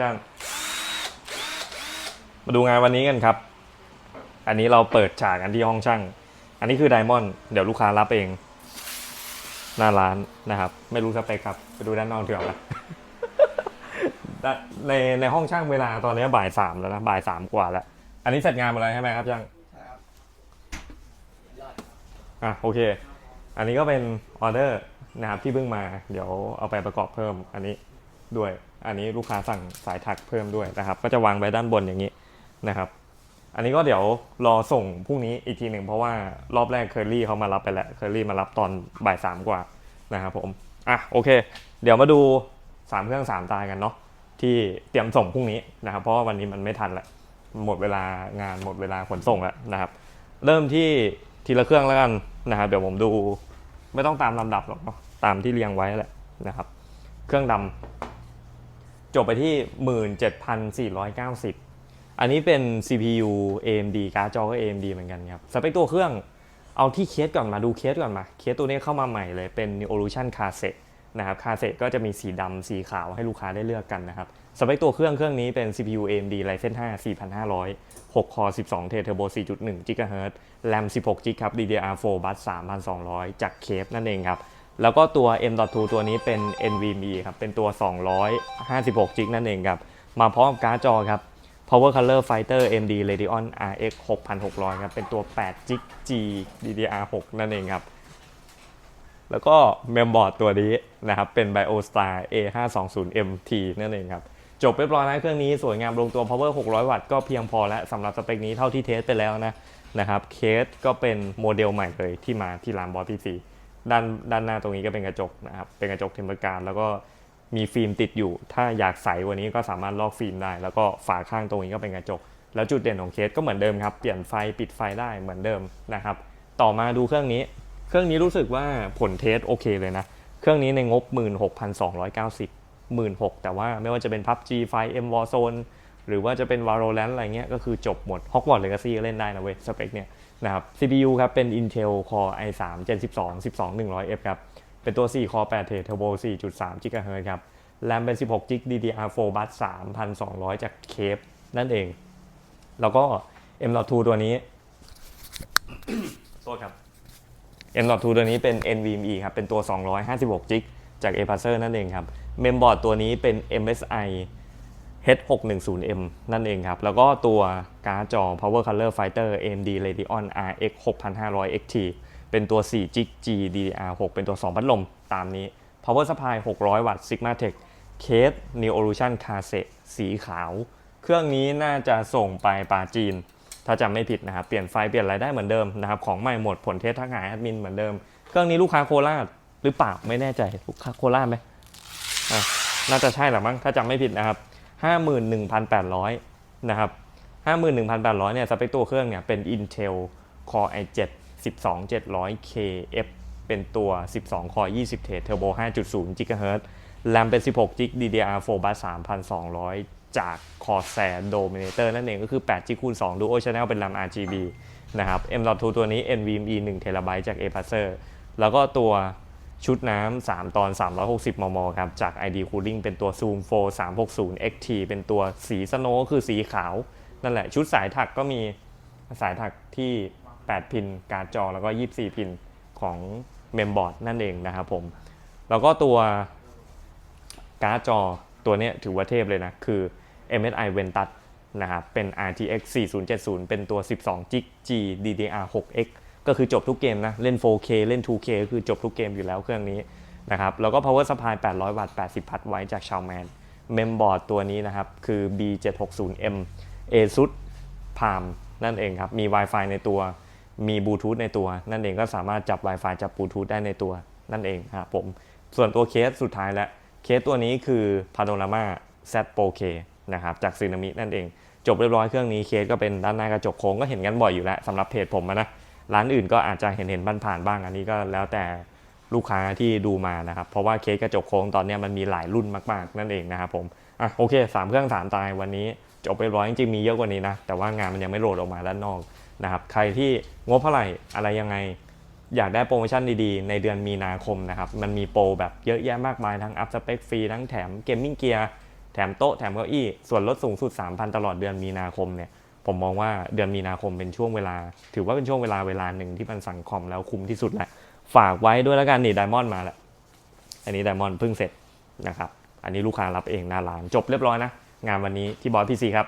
ช่างมาดูงานวันนี้กันครับ อันนี้เราเปิดฉากกันที่ห้องช่าง อันนี้คือไดมอนด์เดี๋ยวลูกค้ารับเอง หน้าร้านนะครับ ไม่รู้สเปคครับ ไปดูด้านนอกเถอะนะด้านในในห้องช่างเวลาตอนนี้บ่ายสามแล้วนะบ่ายสามกว่าแล้ว อันนี้เสร็จงานหมดแล้วใช่ไหมครับช่างอะโอเค อันนี้ก็เป็นออเดอร์นะครับที่เพิ่งมา เดี๋ยวเอาไปประกอบเพิ่มอันนี้ด้วย อันนี้ลูกค้าสั่งสายถักเพิ่มด้วยนะครับ ก็จะวางไว้ด้านบนอย่างนี้นะครับ อันนี้ก็เดี๋ยวรอส่งพรุ่งนี้อีกทีหนึ่งเพราะว่ารอบแรกเคอรี่เขามารับไปแล้วเคอรี่มารับตอนบ่ายสามกว่านะครับผมอะโอเค เดี๋ยวมาดูสามเครื่องสามตายกันเนาะที่เตรียมส่งพรุ่งนี้นะครับเพราะว่าวันนี้มันไม่ทันละหมดเวลางานหมดเวลาขนส่งแล้วนะครับเริ่มที่ทีละเครื่องแล้วกันนะครับเดี๋ยวผมดูไม่ต้องตามลำดับหรอกเนาะตามที่เรียงไว้แหละนะครับ เครื่องดำ จบไปที่ 17,490 อันนี้เป็น CPU AMD การ์ดจอก็ AMD เหมือนกันครับ สเปคตัวเครื่องเอาที่เคสก่อนมาดูเคสก่อนมา เคสตัวนี้เข้ามาใหม่เลยเป็น Neolution case t นะครับ case t ก็จะมีสีดำสีขาวให้ลูกค้าได้เลือกกันนะครับสเปคตัวเครื่องเครื่องนี้เป็น CPU AMD Ryzen 5 4500 6 คอ 12 เทเทอร์โบ 4.1 GHz RAM 16 g ครับ DDR4 บัส 3,200 จากเคฟนั่นเองครับ แล้วก็ตัว M.2 ตัวนี้เป็น NVMe ครับ เป็นตัว 256 g นั่นเองครับ มาพร้อมกับการ์ดจอครับ Power Color Fighter AMD Radeon RX 6600 ครับ เป็นตัว8 g G DDR6 นั่นเองครับ แล้วก็เมมบอร์ดตัวนี้นะครับ เป็น BioStar A520MT นั่นเองครับ จบเรียบร้อยแล้วเครื่องนี้สวยงามลงตัว power 600 วัตต์ก็เพียงพอแล้วสำหรับสเปคนี้เท่าที่เทสไปแล้วนะนะครับ เคสก็เป็นโมเดลใหม่เลยที่มาที่ร้านบอสพีซี ด้านด้านหน้าตรงนี้ก็เป็นกระจกนะครับ เป็นกระจกเทมเปอร์การแล้วก็มีฟิล์มติดอยู่ ถ้าอยากใสกวันนี้ก็สามารถลอกฟิล์มได้ แล้วก็ฝาข้างตรงนี้ก็เป็นกระจก แล้วจุดเด่นของเคสก็เหมือนเดิมครับ เปลี่ยนไฟปิดไฟได้เหมือนเดิมนะครับ ต่อมาดูเครื่องนี้ เครื่องนี้รู้สึกว่าผลเทสโอเคเลยนะ เครื่องนี้ในงบ 16,290 16,000แต่ว่าไม่ว่าจะเป็น PUBG ไฟ M Warzone หรือว่าจะเป็น Valorant อะไรเงี้ยก็คือจบหมด Hogwarts Legacy ก็เล่นได้นะเว้ยสเปคเนี่ยนะครับ CPU ครับเป็น Intel Core i3 Gen 12 12100F ครับ เป็นตัว 4 Core 8 t Turbo 4.3 GHz ครับ RAM เป็น 16 GB DDR4 Bus 3,200 จากเคปนั่นเอง แล้วก็ M.2 ตัวนี้โทษครับ M.2 ตัวนี้เป็น NVMe ครับ เป็นตัว 256 g b จาก a p a c e r นั่นเองครับ เมมบอร์ดตัวนี้เป็น MSI H610M นั่นเองครับ แล้วก็ตัวการ์ดจอ Power Color Fighter AMD Radeon RX 6500 XT เป็นตัว4 g b GDDR6 เป็นตัว 2 พัดลมตามนี้ Power Supply 600 วัตต์ Sigmatech Case Neolution case t สีขาว เครื่องนี้น่าจะส่งไปปาจีน ถ้าจำไม่ผิดนะครับ เปลี่ยนไฟเปลี่ยนอะไรได้เหมือนเดิมนะครับ ของใหม่หมดผลเทสทักหาแอดมินเหมือนเดิม เครื่องนี้ลูกค้าโคราชหรือเปล่าไม่แน่ใจลูกค้าโคราชไหมอะน่าจะใช่แหละมั้งถ้าจำไม่ผิดนะครับ 51,800 นะครับ 51,800 เนี่ยสเปคตัวเครื่องเนี่ยเป็น Intel Core i7 12700KF เป็นตัว 12 Core 20 t Turbo 5.0 GHz RAM เป็น 16 GB DDR4 Bus 3,200 จาก Corsair Dominator นั่นเองก็คือ8 GB คูณ2 Dual Channel เป็น RAM RGB นะครับ M.2 ตัวนี้ NVMe 1 TB จาก Apacer แล้วก็ตัว ชุดน้ำ3 ตอน 360 มม ครับ จาก ID Cooling เป็นตัว Zoom 4 360 XT เป็นตัวสีสโนว์คือสีขาว นั่นแหละ ชุดสายถักก็มีสายถักที่ 8 พิน การ์ดจอ แล้วก็ 24 พิน ของเมมบอร์ดนั่นเองนะครับผม แล้วก็ตัวการ์ดจอตัวนี้ถือว่าเทพเลยนะ คือ MSI Ventus นะครับ เป็น RTX 4070 เป็นตัว 12 g G DDR6X ก็คือจบทุกเกมนะ เล่น 4K เล่น 2K ก็คือจบทุกเกมอยู่แล้วเครื่องนี้นะครับ แล้วก็ power supply 800 วัตต์ 80 พัทไว้จากชาวแมนเมมบอร์ดตัวนี้นะครับ คือ B760M ASUS Palm นั่นเองครับ มี Wi-Fi ในตัว มีบลูทูธในตัว นั่นเองก็สามารถจับ Wi-Fi จับบลูทูธได้ในตัว นั่นเองครับผม ส่วนตัวเคสสุดท้ายแล้วเคสตัวนี้คือ Panorama Z Pro K นะครับ จากซึนามินั่นเอง จบเรียบร้อยเครื่องนี้เคสก็เป็นด้านหน้ากระจกโค้งก็เห็นกันบ่อยอยู่แล้วสำหรับเพจผมนะ ร้านอื่นก็อาจจะเห็นเห็นผ่านบ้างอันนี้ก็แล้วแต่ลูกค้าที่ดูมานะครับ เพราะว่าเคสกระจกโค้งตอนนี้มันมีหลายรุ่นมาก ๆ นั่นเองนะครับผมอะโอเคสามเครื่องสามตายวันนี้จบไปร้อยจริงๆมีเยอะกว่านี้นะ แต่ว่างานมันยังไม่โหลดออกมาด้านนอกนะครับใครที่งบเท่าไหร่อะไรยังไงอยากได้โปรโมชั่นดีๆ ในเดือนมีนาคมนะครับ มันมีโปรแบบเยอะแยะมากมายทั้งอัพสเปคฟรีทั้งแถมเกมมิ่งเกียร์แถมโต๊ะแถมเก้าอี้ส่วนลดสูงสุด 3,000 ตลอดเดือนมีนาคมเนี่ย ผมมองว่าเดือนมีนาคมเป็นช่วงเวลา ถือว่าเป็นช่วงเวลาเวลาหนึ่งที่มันสั่งคอมแล้วคุ้มที่สุดแหละ ฝากไว้ด้วยแล้วกันนี่ไดมอนด์มาแล้วอันนี้ไดมอนด์เพิ่งเสร็จนะครับ อันนี้ลูกค้ารับเองหน้าร้านจบเรียบร้อยนะ งานวันนี้ที่บอสพีซีครับ